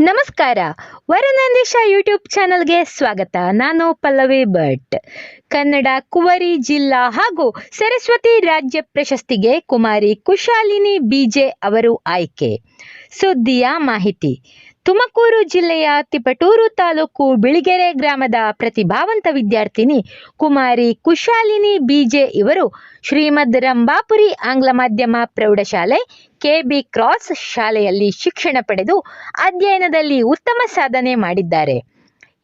ನಮಸ್ಕಾರ. ವರನಂದೀಶ ಯೂಟ್ಯೂಬ್ ಚಾನಲ್ಗೆ ಸ್ವಾಗತ. ನಾನು ಪಲ್ಲವಿ ಭಟ್. ಕನ್ನಡ, ಕುವರಿ ಜಿಲ್ಲಾ ಹಾಗೂ ಸರಸ್ವತಿ ರಾಜ್ಯ ಪ್ರಶಸ್ತಿಗೆ ಕುಮಾರಿ ಕುಶಾಲಿನಿ ಬಿಜೆ ಅವರು ಆಯ್ಕೆ. ಸುದ್ದಿಯ ಮಾಹಿತಿ. ತುಮಕೂರು ಜಿಲ್ಲೆಯ ತಿಪಟೂರು ತಾಲೂಕು ಬಿಳಿಗೆರೆ ಗ್ರಾಮದ ಪ್ರತಿಭಾವಂತ ವಿದ್ಯಾರ್ಥಿನಿ ಕುಮಾರಿ ಕುಶಾಲಿನಿ ಬಿಜೆ ಇವರು ಶ್ರೀಮದ್ ರಂಭಾಪುರಿ ಆಂಗ್ಲ ಮಾಧ್ಯಮ ಪ್ರೌಢಶಾಲೆ ಕೆಬಿ ಕ್ರಾಸ್ ಶಾಲೆಯಲ್ಲಿ ಶಿಕ್ಷಣ ಪಡೆದು ಅಧ್ಯಯನದಲ್ಲಿ ಉತ್ತಮ ಸಾಧನೆ ಮಾಡಿದ್ದಾರೆ.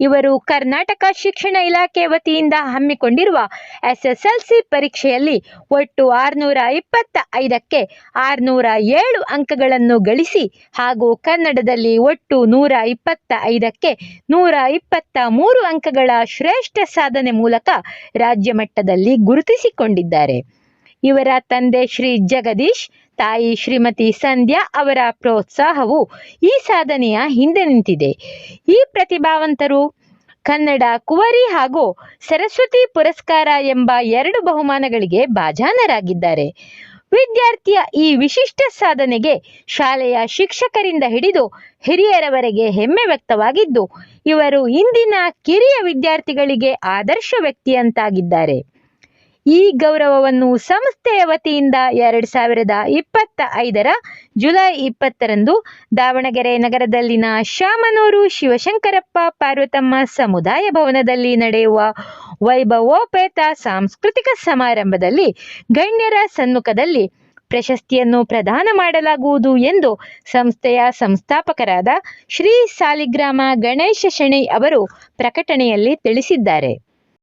ಇವರು ಕರ್ನಾಟಕ ಶಿಕ್ಷಣ ಇಲಾಖೆ ವತಿಯಿಂದ ಹಮ್ಮಿಕೊಂಡಿರುವ ಎಸ್ಎಸ್ಎಲ್ಸಿ ಪರೀಕ್ಷೆಯಲ್ಲಿ ಒಟ್ಟು ಆರುನೂರ ಇಪ್ಪತ್ತ ಐದಕ್ಕೆ ಆರುನೂರ ಏಳು ಅಂಕಗಳನ್ನು ಗಳಿಸಿ ಹಾಗೂ ಕನ್ನಡದಲ್ಲಿ ಒಟ್ಟು ನೂರ ಇಪ್ಪತ್ತ ಐದಕ್ಕೆ ನೂರ ಇಪ್ಪತ್ತ ಮೂರು ಅಂಕಗಳ ಶ್ರೇಷ್ಠ ಸಾಧನೆ ಮೂಲಕ ರಾಜ್ಯ ಮಟ್ಟದಲ್ಲಿ ಗುರುತಿಸಿಕೊಂಡಿದ್ದಾರೆ. ಇವರ ತಂದೆ ಶ್ರೀ ಜಗದೀಶ್, ತಾಯಿ ಶ್ರೀಮತಿ ಸಂಧ್ಯಾ ಅವರ ಪ್ರೋತ್ಸಾಹವು ಈ ಸಾಧನೆಯ ಹಿಂದೆ ನಿಂತಿದೆ. ಈ ಪ್ರತಿಭಾವಂತರು ಕನ್ನಡ, ಕುವರಿ ಹಾಗೂ ಸರಸ್ವತಿ ಪುರಸ್ಕಾರ ಎಂಬ ಎರಡು ಬಹುಮಾನಗಳಿಗೆ ಭಾಜನರಾಗಿದ್ದಾರೆ. ವಿದ್ಯಾರ್ಥಿಯ ಈ ವಿಶಿಷ್ಟ ಸಾಧನೆಗೆ ಶಾಲೆಯ ಶಿಕ್ಷಕರಿಂದ ಹಿಡಿದು ಹಿರಿಯರವರೆಗೆ ಹೆಮ್ಮೆ ವ್ಯಕ್ತವಾಗಿದ್ದು, ಇವರು ಇಂದಿನ ಕಿರಿಯ ವಿದ್ಯಾರ್ಥಿಗಳಿಗೆ ಆದರ್ಶ ವ್ಯಕ್ತಿಯಂತಾಗಿದ್ದಾರೆ ಈ ಗೌರವವನ್ನು ಸಂಸ್ಥೆಯ ವತಿಯಿಂದ ಎರಡು ಸಾವಿರದ ಇಪ್ಪತ್ತ ಐದರ ಜುಲೈ ಇಪ್ಪತ್ತರಂದು ದಾವಣಗೆರೆ ನಗರದಲ್ಲಿನ ಶಾಮನೂರು ಶಿವಶಂಕರಪ್ಪ ಪಾರ್ವತಮ್ಮ ಸಮುದಾಯ ಭವನದಲ್ಲಿ ನಡೆಯುವ ವೈಭವೋಪೇತ ಸಾಂಸ್ಕೃತಿಕ ಸಮಾರಂಭದಲ್ಲಿ ಗಣ್ಯರ ಸಮ್ಮುಖದಲ್ಲಿ ಪ್ರಶಸ್ತಿಯನ್ನು ಪ್ರದಾನ ಮಾಡಲಾಗುವುದು ಎಂದು ಸಂಸ್ಥೆಯ ಸಂಸ್ಥಾಪಕರಾದ ಶ್ರೀ ಸಾಲಿಗ್ರಾಮ ಗಣೇಶ ಶೆಣೈ ಅವರು ಪ್ರಕಟಣೆಯಲ್ಲಿ ತಿಳಿಸಿದ್ದಾರೆ.